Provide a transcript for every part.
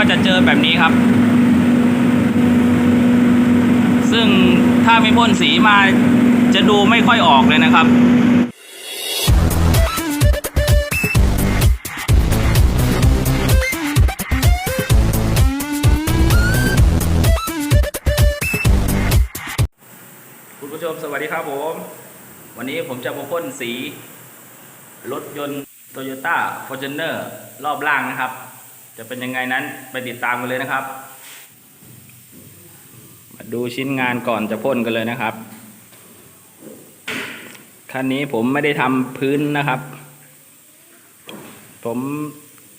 ก็จะเจอแบบนี้ครับ ซึ่งถ้าไม่พ่นสีมาจะดูไม่ค่อยออกเลยนะครับคุณผู้ชมสวัสดีครับผม วันนี้ผมจะมาพ่นสี รถยนต์ Toyota Fortuner รอบล่างนะครับ จะเป็นยังไงนั้นไปติดตามกันเลยนะครับ มาดูชิ้นงานก่อนจะพ่นกันเลยนะครับ คันนี้ผมไม่ได้ทำพื้นนะครับ ผม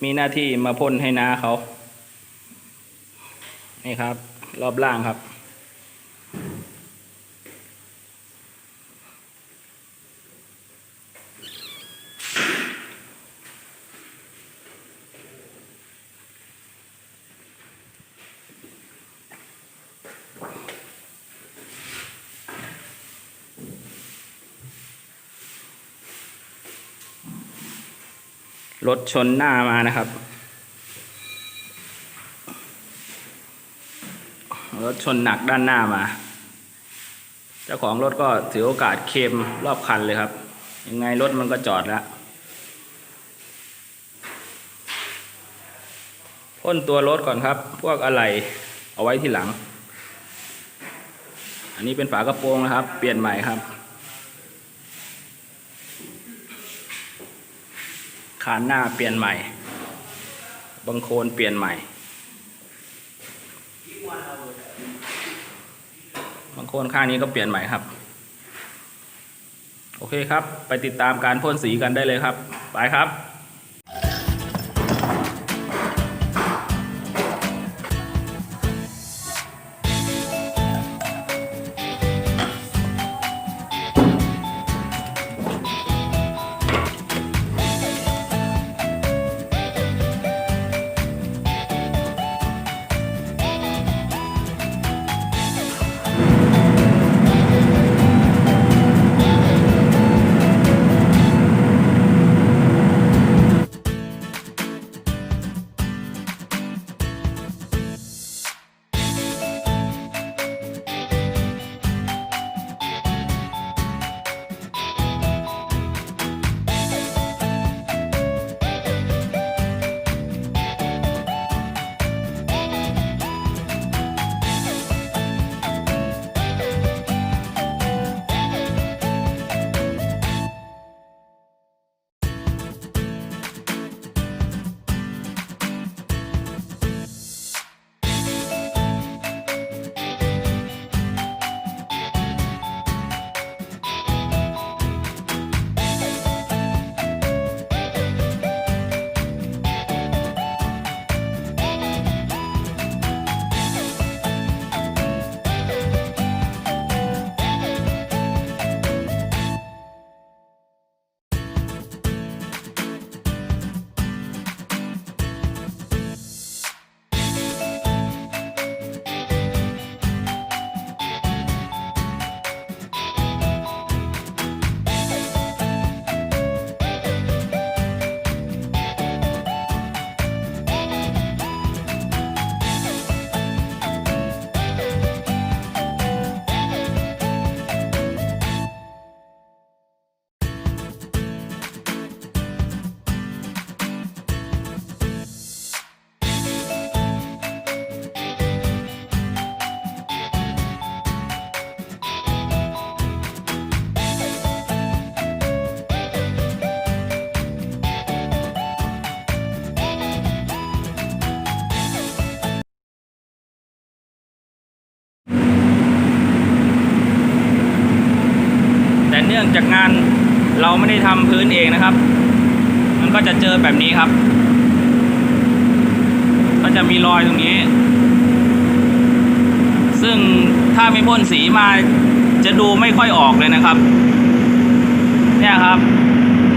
มีหน้าที่มาพ่นให้นาเขา นี่ครับ รอบล่างครับ รถชนหน้ามานะครับ รถชนหนักด้านหน้ามา เจ้าของรถก็ถือโอกาสเคมรอบคันเลยครับ ยังไงรถมันก็จอดแล้วพ่นตัวรถก่อนครับ พวกอะไรเอาไว้ที่หลัง อันนี้เป็นฝากระโปรงนะครับ เปลี่ยนใหม่ครับานหน้าเปลี่ยนใหม่บังโคลนเปลี่ยนใหม่บังโคลนข้างนี้ก็เปลี่ยนใหม่ครับ โอเคครับ ไปติดตามการพ่นสีกันได้เลยครับ ไปครับ จากงานเราไม่ได้ทำพื้นเองนะครับ มันก็จะเจอแบบนี้ครับ ก็จะมีรอยตรงนี้ ซึ่งถ้าไม่พ่นสีมาจะดูไม่ค่อยออกเลยนะครับ เนี่ยครับ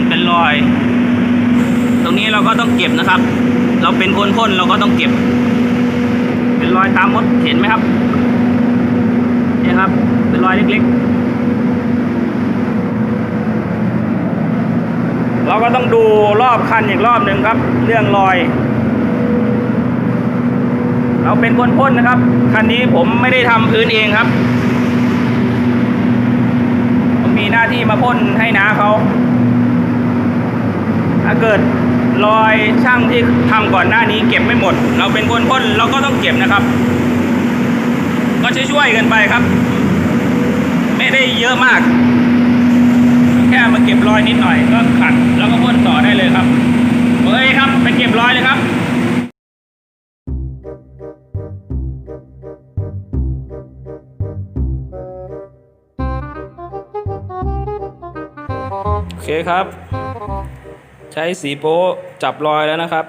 เป็นรอย ตรงนี้เราก็ต้องเก็บนะครับ เราเป็นคนพ่นเราก็ต้องเก็บ เป็นรอยตามมดเห็นไหมครับเนี่ยครับ เป็นรอยเล็กๆ เราก็ต้องดูรอบคันอีกรอบหนึ่งครับ เรื่องรอย เราเป็นคนพ่นนะครับ คันนี้ผมไม่ได้ทำพื้นเองครับ ผมมีหน้าที่มาพ่นให้น้าเขาถ้าเกิดรอยช่างที่ทำก่อนหน้านี้เก็บไม่หมด เราเป็นคนพ่นเราก็ต้องเก็บนะครับ ก็ช่วยๆกันไปครับ ไม่ได้เยอะมาก อยนิดหน่อยก็ขัดแล้วก็พ่นต่อได้เลยครับโอเคครับไปเก็บรอยเลยครับโอเคครับ ใช้สีโป๊จับรอยแล้วนะครับ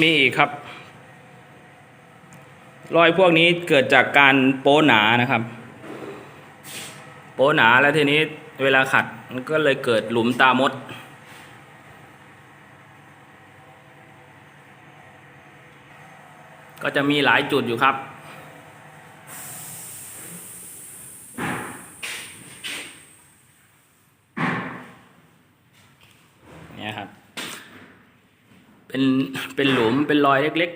มีอีกครับ รอยพวกนี้เกิดจากการโป๊หนานะครับ โป๊หนาแล้วทีนี้เวลาขัดมันก็เลยเกิดหลุมตามด ก็จะมีหลายจุดอยู่ครับ เนี่ยครับ เป็น เป็นหลุมเป็นรอยเล็ก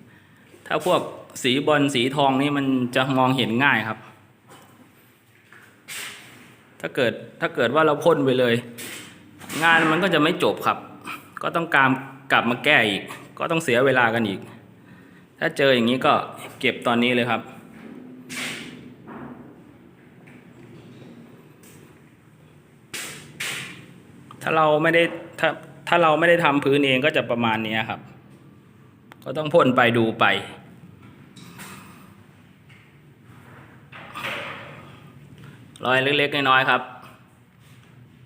ๆ ถ้าพวกสีบอลสีทองนี่มันจะมองเห็นง่ายครับ ถ้าเกิดถ้าเกิดว่าเราพ่นไปเลย งานมันก็จะไม่จบครับ ก็ต้องการกลับมาแก้อีก ก็ต้องเสียเวลากันอีก ถ้าเจออย่างนี้ก็เก็บตอนนี้เลยครับ ถ้าเราไม่ได้ถ้าถ้าเราไม่ได้ทำพื้นเองก็จะประมาณนี้ครับ ก็ต้องพ่นไปดูไป รอยเล็กๆน้อยๆครับ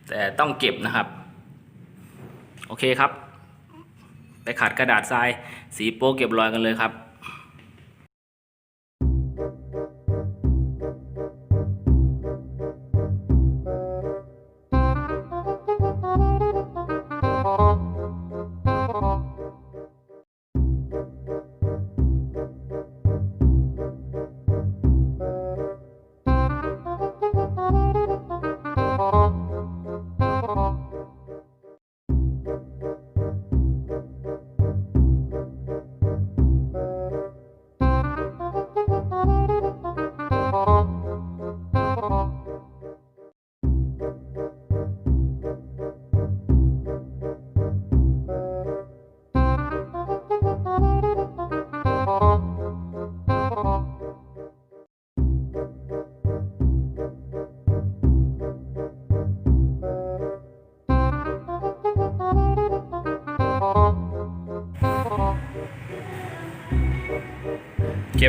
แต่ต้องเก็บนะครับ โอเคครับ ไปขัดกระดาษทรายสีโป๊เก็บรอยกันเลยครับ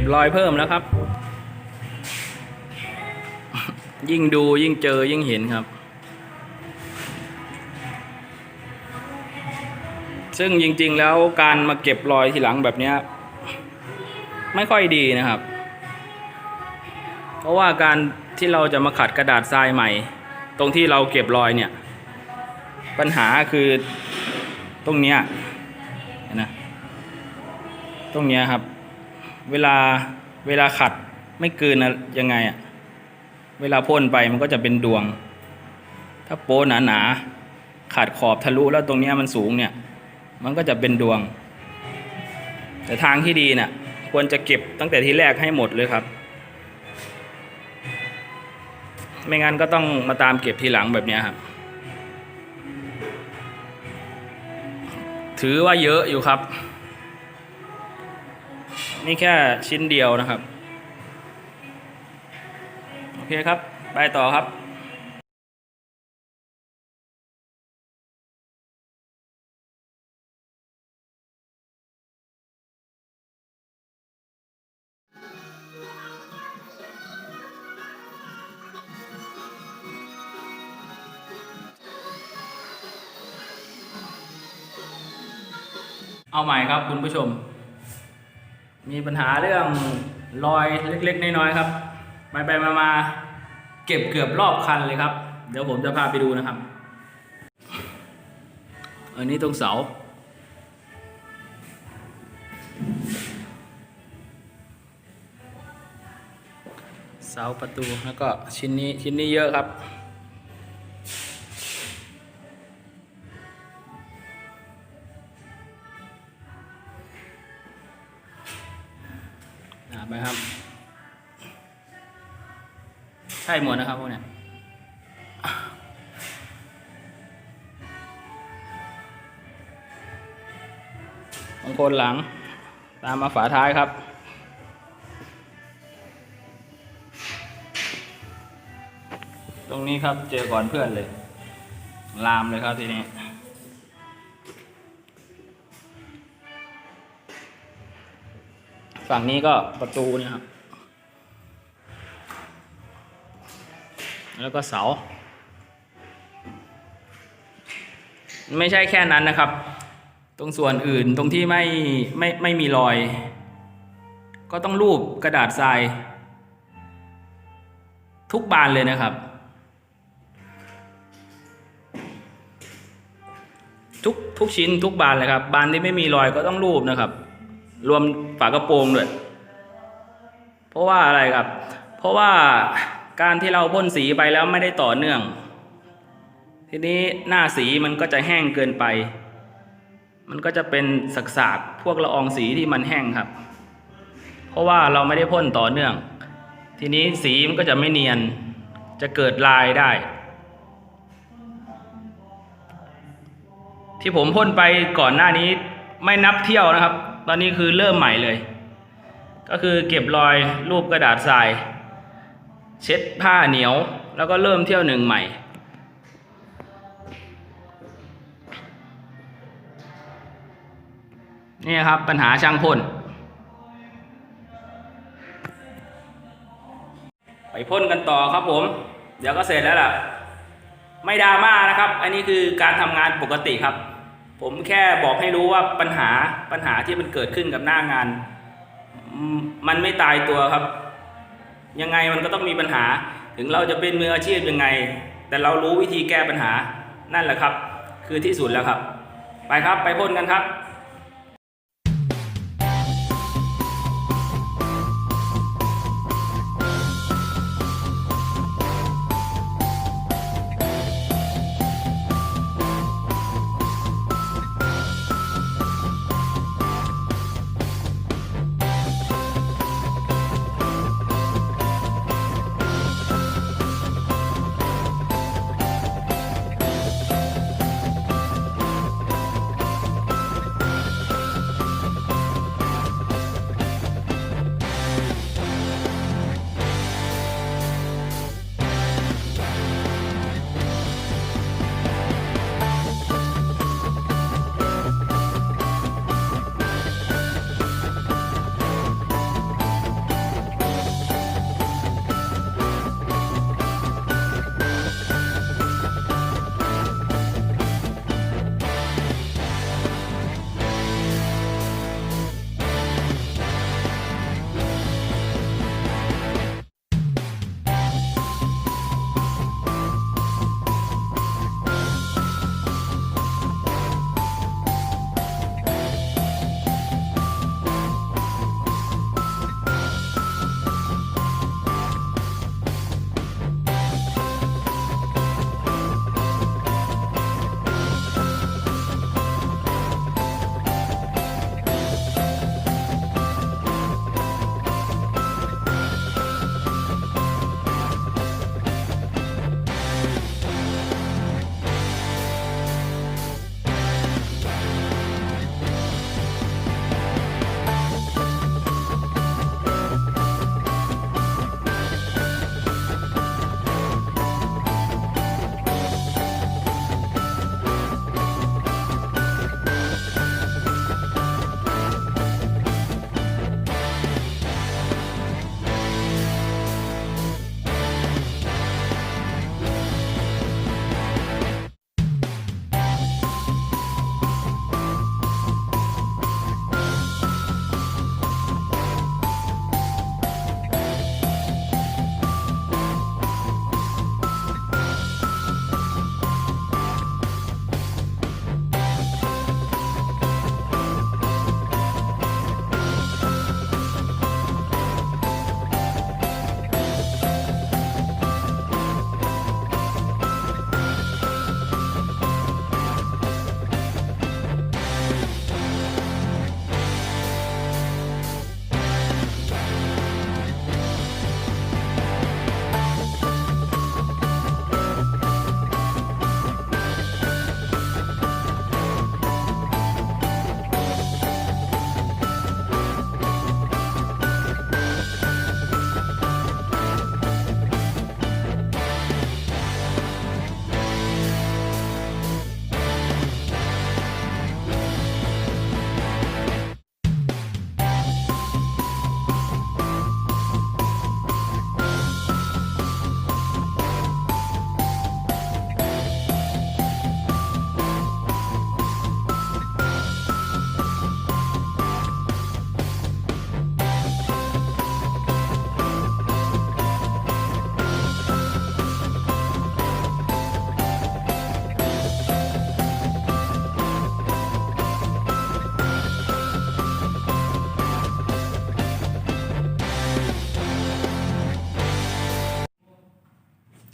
บรอยเพิ่มแล้วครับ ยิ่งดูยิ่งเจอยิ่งเห็นครับ ซึ่งจริง ๆ แล้วการมาเก็บรอยทีหลังแบบเนี้ยไม่ค่อยดีนะครับ เพราะว่าการที่เราจะมาขัดกระดาษทรายใหม่ ตรงที่เราเก็บรอยเนี่ย ปัญหาคือตรงเนี้ยนะ ตรงเนี้ยครับ เวลาเวลาขัดไม่เกลืนนะยังไงอะเวลาพ่นไปมันก็จะเป็นดวง ถ้าโป้หนาหนาขาดขอบทะลุแล้วตรงนี้มันสูงเนี่ย มันก็จะเป็นดวง แต่ทางที่ดีเนี่ยควรจะเก็บตั้งแต่ที่แรกให้หมดเลยครับ ไม่งั้นก็ต้องมาตามเก็บทีหลังแบบเนี้ยครับ ถือว่าเยอะอยู่ครับ นี่แค่ชิ้นเดียวนะครับ โอเคครับ ไปต่อครับเอาใหม่ครับคุณผู้ชม มีปัญหาเรื่องรอยเล็กๆ น้อยๆครับ ไปไปมามาเก็บเกือบรอบคันเลยครับ เดี๋ยวผมจะพาไปดูนะครับ อันนี้ตรงเสา เสาประตูแล้วก็ชิ้นนี้ชิ้นนี้เยอะครับ ไหมครับ ใช่หมดนะครับพวกเนี้ยบางคนหลัง ตามมาฝาท้ายครับตรงนี้ครับเจอก่อนเพื่อนเลย ลามเลยครับทีนี้ ฝั่งนี้ก็ประตูเนี่ยครับ แล้วก็เสา ไม่ใช่แค่นั้นนะครับ ตรงส่วนอื่นตรงที่ไม่ไม่ไม่มีรอย ก็ต้องรูปกระดาษทราย ทุกบานเลยนะครับ ทุกทุกชิ้นทุกบานเลยครับ บานที่ไม่มีรอยก็ต้องรูปนะครับ รวมฝากระโปรงด้วย เพราะว่าอะไรครับ เพราะว่าการที่เราพ่นสีไปแล้วไม่ได้ต่อเนื่อง ทีนี้หน้าสีมันก็จะแห้งเกินไป มันก็จะเป็นสากพวกละอองสีที่มันแห้งครับ เพราะว่าเราไม่ได้พ่นต่อเนื่อง ทีนี้สีมันก็จะไม่เนียน จะเกิดลายได้ ที่ผมพ่นไปก่อนหน้านี้ไม่นับเที่ยวนะครับ ตอนนี้คือเริ่มใหม่เลย ก็คือเก็บรอยรูปกระดาษทราย เช็ดผ้าเหนียว แล้วก็เริ่มเที่ยวหนึ่งใหม่ นี่ครับปัญหาช่างพ่นไปพ่นกันต่อครับผม เดี๋ยวก็เสร็จแล้วล่ะ ไม่ดราม่านะครับ อันนี้คือการทำงานปกติครับ ผมแค่บอกให้รู้ว่าปัญหาปัญหาที่มันเกิดขึ้นกับหน้างาน มันไม่ตายตัวครับ ยังไงมันก็ต้องมีปัญหา ถึงเราจะเป็นมืออาชีพยังไง แต่เรารู้วิธีแก้ปัญหานั่นแหละครับ คือที่สุดแล้วครับ ไปครับไปพ่นกันครับ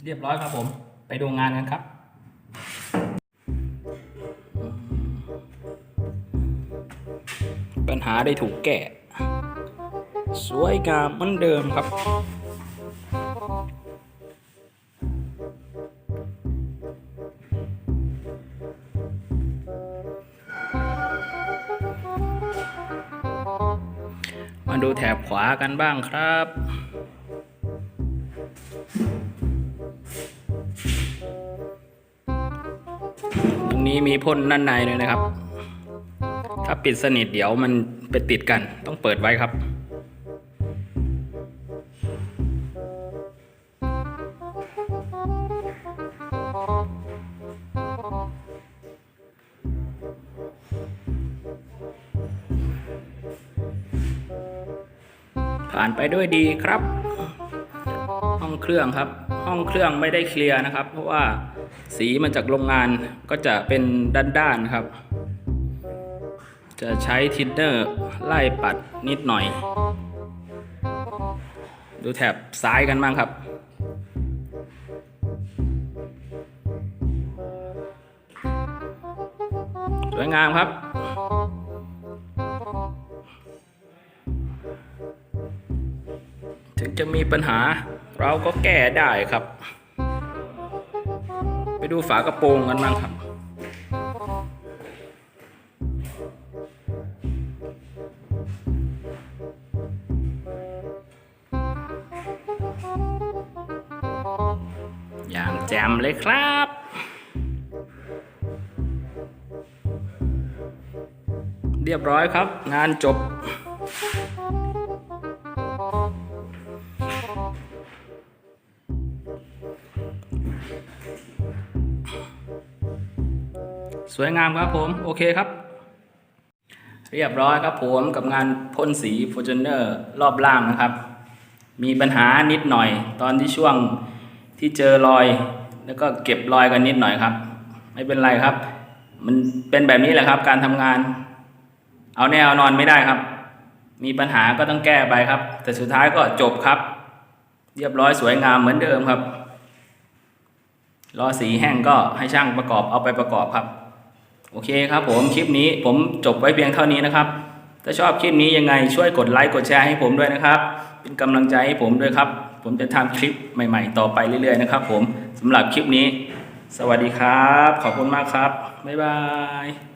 เรียบร้อยครับผม ไปดูงานกันครับปัญหาได้ถูกแก้ สวยงามเหมือนเดิมครับ มาดูแถบขวากันบ้างครับ นี้มีพ่นด้านในเลยนะครับ ถ้าปิดสนิทเดี๋ยวมันไปติดกันต้องเปิดไว้ครับ ผ่านไปด้วยดีครับ ห้องเครื่องครับ ห้องเครื่องไม่ได้เคลียร์นะครับ เพราะว่า สีมาจากโรงงานก็จะเป็นด้านๆครับ จะใช้ทินเนอร์ไล่ปัดนิดหน่อย ดูแถบซ้ายกันบ้างครับ สวยงามครับถึงจะมีปัญหาเราก็แก้ได้ครับ ไปดูฝากระโปรงกันบ้างครับ อย่างแจ่มเลยครับเรียบร้อยครับ งานจบ สวยงามครับผมโอเคครับ เรียบร้อยครับผมกับงานพ่นสี Fortuner รอบล่างนะครับ มีปัญหานิดหน่อย ตอนที่ช่วงที่เจอรอย แล้วก็เก็บรอยกันนิดหน่อยครับ ไม่เป็นไรครับ มันเป็นแบบนี้แหละครับ การทำงาน เอาแน่เอานอนไม่ได้ครับ มีปัญหาก็ต้องแก้ไปครับ แต่สุดท้ายก็จบครับ เรียบร้อยสวยงามเหมือนเดิมครับรอสีแห้งก็ให้ช่างประกอบเอาไปประกอบครับ โอเคครับผมคลิปนี้ผมจบไว้เพียงเท่านี้นะครับ ถ้าชอบคลิปนี้ยังไงช่วยกดไลค์กดแชร์ให้ผมด้วยนะครับ เป็นกำลังใจให้ผมด้วยครับ ผมจะทำคลิปใหม่ ๆ ต่อไปเรื่อยๆนะครับ ผมสำหรับคลิปนี้ สวัสดีครับ ขอบคุณมากครับบ๊ายบาย